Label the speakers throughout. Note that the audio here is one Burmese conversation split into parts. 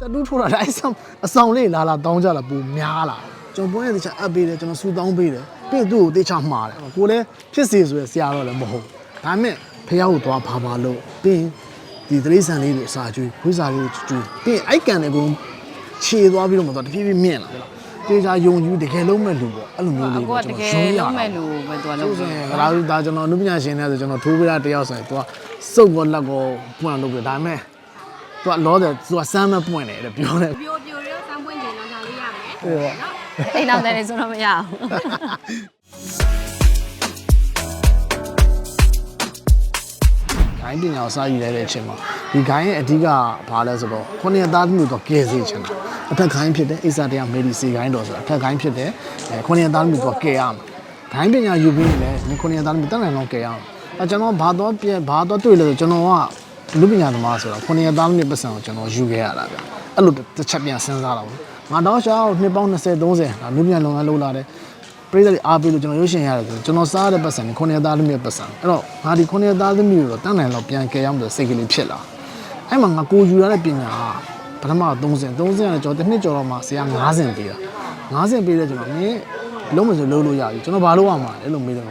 Speaker 1: တတူးထိုးတာဒါအဲ့ဆောင်အဆောင်လေးလာလာတောင်းကြလာပူများလာကျွန်တော်ပွဲရတဲ့ချအပ်ပေးတယ်ကျွန်တော်ဆူတောင်းပေးတယ်ပြီးသူ့ကိုတေချာမှားတယ်ကိုလည်းဖြစ်စေဆိုရဆရာတော့လည်းမဟုတ်ဒါပေမဲ့ဖះကိုသွားဘာဘာလို့ပြီးဒီတရိษံလေးတွေအစာကျွေးခွေးစာလေးတွေကျွေးပြီးအိုက်ကန်တွေကိုခြေသွားပြီးတော့မသွားတဖြည်းဖြည်းမြင့်လာတယ်တေချာယုံကြည်တကယ်လုံးမဲ့လူပေါ့အဲ့လိုမျိုးလေး
Speaker 2: အခုကတကယ်လုံးမဲ့လူပဲသူက
Speaker 1: လို့
Speaker 2: လုံး
Speaker 1: ဆို
Speaker 2: နေ
Speaker 1: ရင်ဒါဒါကျွန်တော်အနုပညာရှင်တွေဆိုကျွန်တော်ထိုးပြတာတယောက်ဆိုရင် तू ကစုပ်ကောလက်ကောပွန့်လို့ပြဒါပေမဲ့ तू ကလောတယ် तू ကစမ်းမပွန့်တယ်တဲ့ပြောတယ်
Speaker 3: ပြိုပြိုရောစမ်းပွင့်ကျင်တော့ဆောင်လေးရမယ်
Speaker 1: ဟုတ်ပါ
Speaker 2: အိမ်နောက်တယ်ဆိုတော့မရအောင်
Speaker 1: ဂိုင်းပညာကိုစာယူရတဲ့အချိန်မှာဒီဂိုင်းရဲ့အဓိကဘာလဲဆိုတော့ခုနှစ်ရက်သားသမီးတော့ကဲစေချင်တာအထက်ဂိုင်းဖြစ်တဲ့အိစာတရားမေဒီစီဂိုင်းတော်ဆိုတာအထက်ဂိုင်းဖြစ်တဲ့အဲခုနှစ်ရက်သားသမီးတော့ကဲရမှာဂိုင်းပညာယူပြီးရင်လည်းဒီခုနှစ်ရက်သားသမီးတက်နိုင်တော့ကဲရမှာအဲကျွန်တော်ဘာတော့ပြဘာတော့တွေ့လဲဆိုကျွန်တော်က လူပညာသမားဆိုတော့ခုနှစ်ရက်သားသမီးပတ်စံကိုကျွန်တော်ယူခဲ့ရတာဗျအဲ့လိုတစ်ချက်ပြန်စဉ်းစားတော့ငါတော့ရှောင်းနှစ်ပေါင်း20 30ဒါလူပညာလုပ်ငန်းလုပ်လာတယ်ပရိသတ်တွေအားပေးလို့ကျွန်တော်ရုပ်ရှင်ရတယ်ဆိုကျွန်တော်စားရတဲ့ပတ်စံကိုခုနှစ်သားသမီးရဲ့ပတ်စံအဲ့တော့ငါဒီခုနှစ်သားသမီးကိုတော့တန်းနိုင်တော့ပြန်ကယ်ရအောင်ဆိုစိတ်ကလေးဖြစ်လာအဲ့မှာငါကိုယူရတဲ့ပညာကပထမ30 30ရတယ်ကျွန်တော်တစ်နှစ်ကျော်တော့မှဆရာ90ပေးတာ90ပေးတဲ့ကျွန်တော်မင်းလုံးမဆိုလုံးလို့ရပြီကျွန်တော်ဘာလို့ရမှာလဲလို့မေးတယ်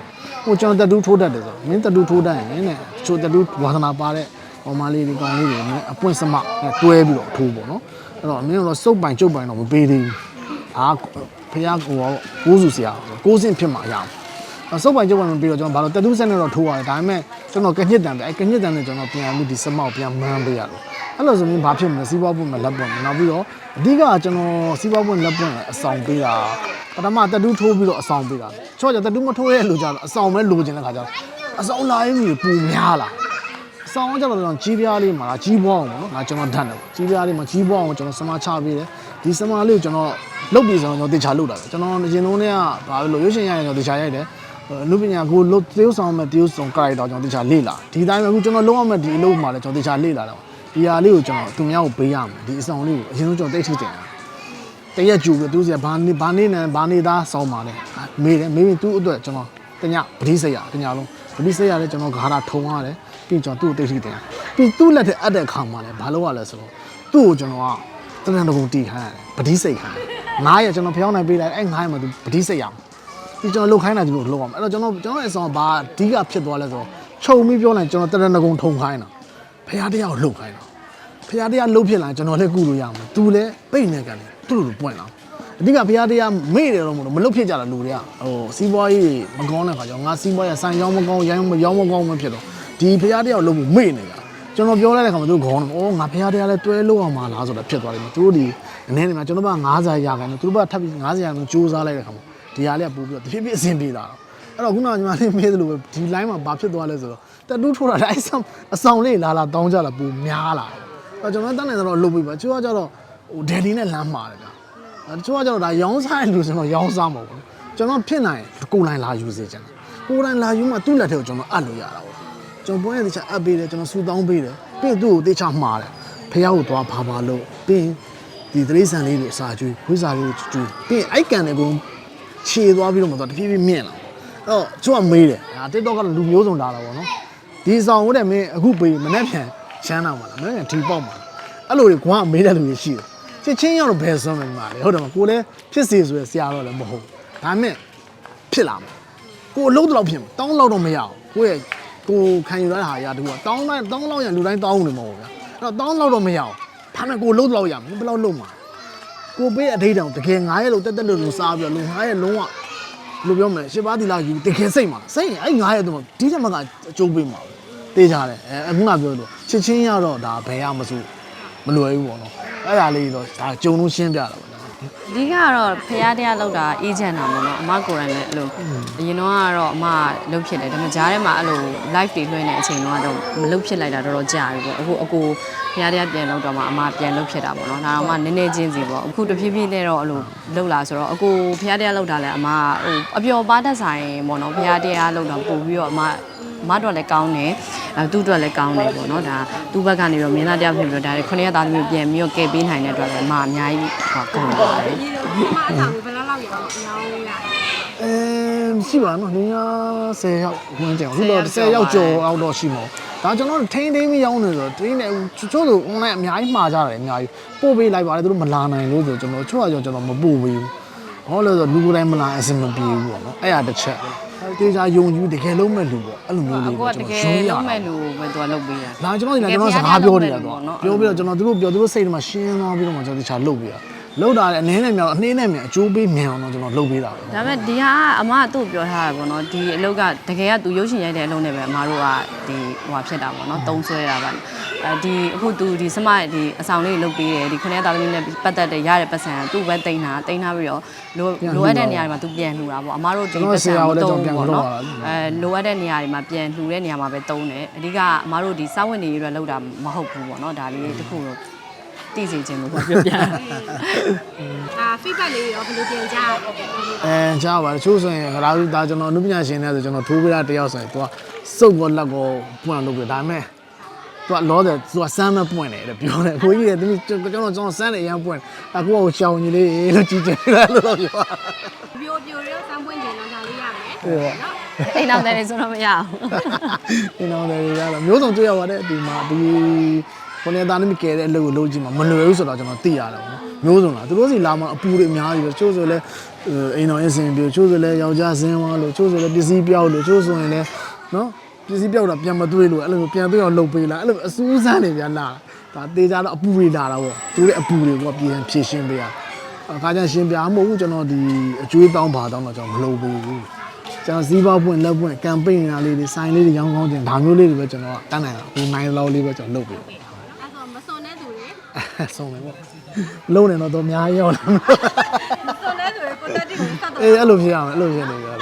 Speaker 1: ဟိုကျွန်တော်တတူးထိုးတတ်တယ်ဆိုမင်းတတူးထိုးတတ်ရင်တဲ့ချိုတတူးဝါသနာပါတဲ့ ကောင်မလေးတွေကောင်လေးတွေနဲ့အပွင့်စမနဲ့တွဲပြီးတော့ထိုးပေါ့နော်အဲ့တော့မင်းတို့စုပ်ပိုင်ကျုပ်ပိုင်တော့မပေးသေးဘူးအာဖះကိုရောကိုးစုဆရာကိုးစင်ဖြစ်မှာရအောင်အစုပ်ပိုင်ကျုပ်ပိုင်မပြီးတော့ကျွန်တော်ဘာလို့တတူးဆက်နဲ့တော့ထိုးရတယ်ဒါပေမဲ့ကျွန်တော်ကညစ်တန်ပဲအဲကညစ်တန်နဲ့ကျွန်တော်ပြန်ပြီးဒီစမောက်ပြန်မန်းပေးရတယ်အဲ့လိုဆိုရင်ဘာဖြစ်မလဲစီးပွားပွင့်မလက်ပွင့်မနောက်ပြီးတော့အဓိကကျွန်တော်စီးပွားပွင့်လက်ပွင့်အဆောင်ပေးတာပထမတတူးထိုးပြီးတော့အဆောင်ပေးတာချော့ကြတတူးမထိုးရလို့ကြတော့အဆောင်ပဲလိုချင်တဲ့ခါကျတော့အဆောင်လာရင်ကြီးပူများလာအ ဆောင်ကကျတော့ကျွန်တော်ကြီးပြားလေးမှာကြီးပွားအောင်ပေါ့နော်ငါကျွန်တော်ဓာတ်တယ်ပေါ့ကြီးပြားလေးမှာကြီးပွားအောင်ကျွန်တော်စမချပေးတယ်ဒီစမလေးကိုကျွန်တော်လုတ်ပြီးဆိုတော့ကျွန်တော်တေချာလုတ်တာပဲကျွန်တော်ရင်လုံးနဲ့ကဘာလို့ရွှေရှင်ရရင်ကျွန်တော်တေချာရိုက်တယ်လူပညာကိုလုတ်သေုပ်ဆောင်မဲ့သေုပ်ဆောင်ကရိုက်တော့ကျွန်တော်တေချာလေ့လာဒီတိုင်းပဲအခုကျွန်တော်လုံးအောင်မဲ့ဒီအလုပ်မှာလည်းကျွန်တော်တေချာလေ့လာတော့ဒီဟာလေးကိုကျွန်တော်သူများကိုပေးရမယ်ဒီအဆောင်လေးကိုအရင်ဆုံးကျွန်တော်တိတ်ထိတင်တယ်တရက်ကြူပြီးသူစီကဘာနေဘာနေနဲ့ဘာနေသားစောင်းပါလဲမေးတယ်မေးပြီးသူ့အတွက်ကျွန်တော်တညပတိစိတ်ရတညလုံးပတိစိတ်ရလဲကျွန်တော်ဂါရထုံရတယ် ပြီးကျွန်တော်သူ့ကိုတိတ်ထိတင်ပြီးသူ့လက်ထက်အပ်တဲ့အခါမှာလဲဘာလုပ်ရလဲဆိုတော့သူ့ကိုကျွန်တော်ကတရံတကုံတီခိုင်းရတယ်ပတိစိတ်ခိုင်းငားရကျွန်တော်ဖျောင်းနိုင်ပေးလိုက်အဲ့ငားရမှာသူပတိစိတ်ရအောင်ဒီကျွန်တော်လုတ်ခိုင်းတာဒီလိုလုတ်အောင်အဲ့တော့ကျွန်တော်ကျွန်တော်ရဲ့အဆောင်ဘာအဓိကဖြစ်သွားလဲဆိုတော့ခြုံပြီးပြောလိုက်ကျွန်တော်တရံတကုံထုံခိုင်းတာဖះတရားကိုလုတ်ခိုင်းတာဖရားတရားလှုပ်ဖြစ်လာကျွန်တော်လည်းကုလို့ရမှာသူလည်းပိတ်နေကြတယ်သူ့လိုလိုပွင့်လာအဓိကဖရားတရားမေ့တယ်တော့မလို့မလှုပ်ဖြစ်ကြတာလူတွေကဟိုစီးပွားရေးမကောင်းတဲ့ခါကျတော့ငါစီးပွားရေးဆိုင်ရောင်းမကောင်းရိုင်းရောင်းမကောင်းမဖြစ်တော့ ဒီဖရားတရားကိုလှုပ်ဖို့မေ့နေကြကျွန်တော်ပြောလိုက်တဲ့ခါမှာသူခေါင်းတယ်အော်ငါဖရားတရားလည်းတွဲလို့အောင်မလားဆိုတာဖြစ်သွားတယ်သူတို့ဒီအနေနဲ့မှာကျွန်တော်က90ရာခိုင်နှုန်းသူတို့ကထပ်ပြီး90ရာခိုင်နှုန်းစူးစမ်းလိုက်တဲ့ခါမှာဒီဟာလေးကပို့ပြီးတော့တဖြည်းဖြည်းအဆင်ပြေလာတော့အဲ့တော့ခုနကညီမလေးမေးသလိုပဲဒီ line မှာဘာဖြစ်သွားလဲဆိုတော့တတူးထိုးတာဒါအဲ့ဆောင်အဆောင်လေးလာလာတောင်းကြလာပိုများလာတယ်အဲ့ကျွန်တော်တန်းနေတော့လုပ်ပြီးပါချိုးကကြတော့ဟိုဒယ်လီနဲ့လမ်းမာတယ်ဗျာအဲ့ချိုးကကြတော့ဒါရောင်းစားတဲ့လူဆိုတော့ရောင်းစားမှာပေါ့ကျွန်တော်ဖြစ်နိုင်ကိုလိုင်းလာယူစေချင်တယ်ကိုလိုင်းလာယူမှသူ့လက်ထဲကိုကျွန်တော်အပ်လို့ရတာပေါ့ ကျွန်တော်ပွဲရတဲ့ချက်အပ်ပေးတယ်ကျွန်တော်ဆူတောင်းပေးတယ်ပြီးသူ့ကိုတေချာမှားတယ်ဖះကိုသွားဘာဘာလို့ပြီးဒီတရိษံလေးတွေအစာကျွေးခွေးစာလေးကျွေးပြီးအိုက်ကန်တွေကိုခြေသွားပြီးတော့မသွားတဖြည်းဖြည်းမြင့်လာအဲ့တော့ချိုးကမေးတယ်ဟာ TikTok ကလူမျိုးစုံလာတာပေါ့နော်ဒီဆောင်ဟုတ်တယ်မင်းအခုပေးမနေ့ပြန်ချမ်းတာမှာလားမနေ့ပြန်ဒီပေါက်မှာလားအဲ့လိုတွေကွာမေးတဲ့လူတွေရှိတယ်ချစ်ချင်းရောက်တော့ဘယ်စွမ်းမမှာလဲဟုတ်တယ်မကိုလည်းဖြစ်စေဆိုရဆရာတော့လည်းမဟုတ်ဘူးဒါပေမဲ့ဖြစ်လာမှာကိုအလုံးတော့ဖြစ်မှာတောင်းလောက်တော့မရအောင်ကိုရဲ့ ကိုခံယူရတဲ့ဟာရတူကတောင်းတိုင်းတောင်းလောက်ရလူတိုင်းတောင်းနေမှာပေါ့ဗျာအဲ့တော့တောင်းလောက်တော့မရအောင်ဒါပေမဲ့ကိုလုံးတော့ရမှာဘယ်လောက်လုံးမှာကိုပေးအထိတ်တောင်တကယ်9ရက်လို့တက်တက်လို့လို့စားပြီးတော့လူ9ရက်လုံးဝဘယ်လိုပြောမလဲရှစ်ပါးတီလာယူတကယ်စိတ်မှာစိတ်ရင်အဲ့9ရက်တော့ဒီချက်မှကအကျိုးပေးမှာပဲတေးကြတယ်အဲအခုနပြောလို့ချစ်ချင်းရတော့ဒါဘယ်ရမစိုးမလွယ်ဘူးပေါ့နော်အဲ့ဒါလေးတော့ဒါကြုံလို့ရှင်းပြတာပေါ့နော်
Speaker 2: အဓိကကတော့ဖះတရားလောက်တာအေဂျင့်တာပေါ့နော်အမကိုယ်တိုင်လည်းအဲ့လိုအရင်တော့ကတော့အမလှုပ်ဖြစ်တယ်ဒါပေမဲ့ဂျားထဲမှာအဲ့လို live တွေလွှင့်တဲ့အချိန်တော့မလှုပ်ဖြစ်လိုက်တာတော်တော်ကြာပြီပေါ့အခုအကိုဖះတရားပြန်လောက်တော့မှအမပြန်လှုပ်ဖြစ်တာပေါ့နော်ဒါတော့မှနည်းနည်းချင်းစီပေါ့အခုတဖြည်းဖြည်းနဲ့တော့အဲ့လိုလှုပ်လာဆိုတော့အကိုဖះတရားလောက်တာလဲအမဟိုအပျော်ပါတတ်ဆိုင်ပေါ့နော်ဖះတရားလောက်တော့ပို့ပြီးတော့အမ မတော့လည်းကောင်းတယ်အဲသူ့အတွက်လည်းကောင်းတယ်ပေါ့နော်ဒါသူ့ဘက်ကနေတော့မင်းသားတယောက်ဖြစ်ပြီးတော့ဒါခုနှစ်ရက်သားသမီးပြန်ပြီးတော့ကယ်ပေးနိုင်တဲ့အတွက်လည်းအမအများကြီးဟောကောင်းပါတယ်
Speaker 3: ဒီမှာအဆောင်ဘယ်လောက်လောက်ရအောင်ရောင်းရ
Speaker 1: အဲရှိပါနော်နေရ10ရောက်ဝင်ကြအောင်အခုတော့10ရောက်ကျော်အောက်တော့ရှိမှာဒါကျွန်တော်တို့ထိန်းထိန်းပြီးရောင်းနေဆိုတော့ထိန်းနေချို့ချို့ဆို online အများကြီးမှာကြတယ်အများကြီးပို့ပေးလိုက်ပါတယ်သူတို့မလာနိုင်လို့ဆိုကျွန်တော်ချို့ကကြောင့်ကျွန်တော်မပို့ပေးဘူးဟောလို့ဆိုလူကိုယ်တိုင်မလာအဆင်မပြေဘူးပေါ့နော်အဲ့ဒါတစ်ချက် တေချာယုံကြည်တကယ်လုံးမဲ့လူပေါ့အဲ့လိုမျိုး
Speaker 2: အ
Speaker 1: လေး
Speaker 2: ကို
Speaker 1: ပေါ့
Speaker 2: ကတ
Speaker 1: ကျွန်
Speaker 2: က
Speaker 1: တော်
Speaker 2: ယ်
Speaker 1: ရှင်းရ
Speaker 2: လုံး
Speaker 1: တာ
Speaker 2: မဲ့လူပဲသူကလုပ်ပေးတာ
Speaker 1: ဒါကျွန်တော်ဒီကကျွန်တော်စကားပြောနေတာတော့ပြောပြီးတော့ကျွန်တော်သူတို့ပြောသူတို့စိတ်ထဲမှာရှင်းသွားပြီးတော့မှကျွန်တော်တခြားလုပ်ပေးတာ လုပ်တာလည်းအနည်းနဲ့မြောင်အနှင်းနဲ့မြောင်အကျိုးပေးမြန်အောင်တော့ကျွန်တော်လုပ်ပေးတာပဲ
Speaker 2: ဒါပေမဲ့ဒီဟာအမကသူ့ကိုပြောထားတာပေါ့နော်ဒီအလုပ်ကတကယ်ကသူရုပ်ရှင်ရိုက်တဲ့အလုပ်နဲ့ပဲအမတို့ကဒီဟိုဟာဖြစ်တာပေါ့နော်တုံးဆွဲတာပါအဲဒီအခုသူဒီစမဒီအဆောင်လေးလုပ်ပေးတယ်ဒီခုနှစ်သားသမီးနဲ့ပတ်သက်တဲ့ရတဲ့ပတ်စံကသူ့ပဲတိန်တာတိန်ထားပြီးတော့လိုလိုအပ်တဲ့နေရာတွေမှာသူပြန်လှူတာပေါ့အမတို့ဒီပတ်စံမတုံးပေါ့နော်အဲလိုအပ်တဲ့နေရာတွေမှာပြန်လှူတဲ့နေရာမှာပဲတုံးတယ်အဓိကအမတို့ဒီစာဝင်နေရွယ်လောက်တာမဟုတ်ဘူးပေါ့နော်ဒါလေးတစ်ခုတော့ သိစေခြင်းလို့ပြောပြ
Speaker 3: အာ feedback လေးရောဘယ်လိုပြန်ကြရလဲ
Speaker 1: အဲကြားပါတချို့ဆိုရင်ဂရာဒါကျွန်တော်အနုပညာရှင်တွေဆိုကျွန်တော်ထိုးပေးတာတယောက်ဆိုရင်သူကစုပ်ကောလက်ကောပွင့်အောင်လုပ်ပြဒါပေမဲ့သူကလောတယ်သူကစမ်းမပွင့်တယ်တဲ့ပြောတယ်အကိုကြီးကသူကျွန်တော်ကျွန်တော်စမ်းတယ်အရင်ပွင့်အခုကရှောင်းကြီးလေးလို့ကြည်ကြတယ်လို့ပြော
Speaker 3: ပြိုပြိုရောစမ်းပွင့်ကျင်တော့ဒါလေးရမယ်
Speaker 1: ဟုတ်ပါ
Speaker 3: နော်
Speaker 2: အိမ်အောင်တယ်ဆိုတော့မရဘူး
Speaker 1: ဒီနောက်တယ်ရတော့မျိုးစုံတွေ့ရပါတယ်ဒီမှာဒီ ကိုနေသားနေမကဲတဲ့အလုပ်ကိုလုပ်ကြည့်မှာမလွယ်ဘူးဆိုတော့ကျွန်တော်သိရတယ်ပေါ့နော်မျိုးစုံလားသူတို့စီလာမှာအပူတွေအများကြီးပဲချို့ဆိုလဲအိမ်တော်အင်းစင်ပြချို့ဆိုလဲယောက်ျားစင်းသွားလို့ချို့ဆိုလဲပစ္စည်းပြောက်လို့ချို့ဆိုရင်လဲနော်ပစ္စည်းပြောက်တာပြန်မသွေးလို့အဲ့လိုပြန်သွေးအောင်လုပ်ပေးလားအဲ့လိုအစူးစမ်းနေပြန်လာဒါတေးကြတော့အပူတွေလာတာပေါ့သူတို့ရဲ့အပူတွေကပြန်ဖြည့်ရှင်းပေးရအခါကျရှင်းပြမဟုတ်ဘူးကျွန်တော်ဒီအကျွေးတောင်းပါတောင်းတော့ကျွန်တော်မလုပ်ဘူးကျွန်တော်ဇီးပေါပွင့်လက်ပွင့်ကမ်ပိန်းနေတာလေးတွေစိုင်းလေးတွေရောင်းကောင်းတင်ဒါမျိုးလေးတွေပဲကျွန်တော်ကတန်းနိုင်တာဒီနိုင်လောက်လေးပဲကျွန်တော်လုပ်ပေးတယ်
Speaker 3: အဲ့ဆိုမစွန်တဲ့သူတွေ
Speaker 1: ဆုံးမယ်ပေါ့လုံးနေတော့တော့အများကြီးရောက်လာ
Speaker 3: ဆိုတော့လည်းကိုတက်တီကိုစတော့
Speaker 1: အေးအဲ့လိုဖြစ်ရမယ်အဲ့လိုဖြစ်နေကြတယ်